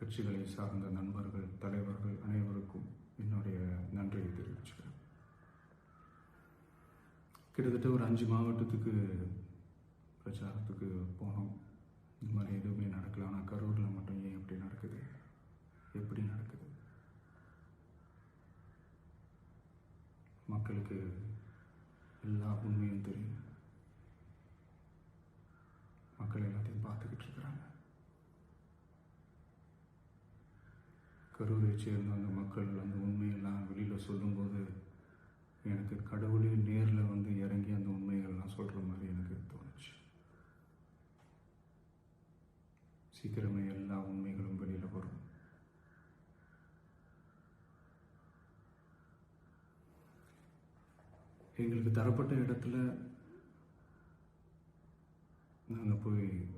கட்சிகளை சார்ந்த நண்பர்கள் தலைவர்கள் அனைவருக்கும் என்னுடைய நன்றியை தெரிவிச்சுக்கிறேன். கிட்டத்தட்ட ஒரு அஞ்சு மாவட்டத்துக்கு பிரச்சாரத்துக்கு போனோம். இந்த மாதிரி எதுவுமே நடக்கல. ஆனால் கரூரில் மட்டும் ஏன் எப்படி நடக்குது? எப்படி நடக்குது? மக்களுக்கு எல்லா உண்மையும் தெரியும் மக்கள் எல்லாத்தையும் பார்த்துக்கிட்டு இருக்கிறாங்க கரூரை சேர்ந்த அந்த மக்கள் அந்த உண்மையெல்லாம் வெளியில் சொல்லும்போது எனக்கு கடவுளே நேரில் வந்து இறங்கி அந்த உண்மைகள்லாம் சொல்கிற மாதிரி எனக்கு தோணுச்சு. சீக்கிரமே எல்லா உண்மைகளும் வெளியில் வரும். எங்களுக்கு தரப்பட்ட இடத்துல நாங்கள் போய்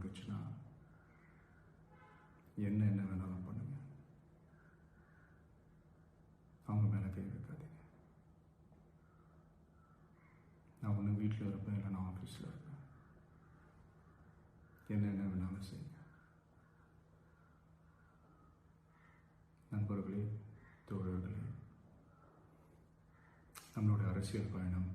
இருந்துச்சுன்னா என்ன என்ன வேணாலும் பண்ணுங்க. அவங்க மேலே கை வைக்காதீங்க. நான் ஒன்று வீட்டில் இருப்பேன் இல்லை நான் ஆஃபீஸில் இருப்பேன். என்ன என்ன வேணாலும் செய்யுங்க. நண்பர்களே தோழர்களே நம்மளுடைய அரசியல் பயணம்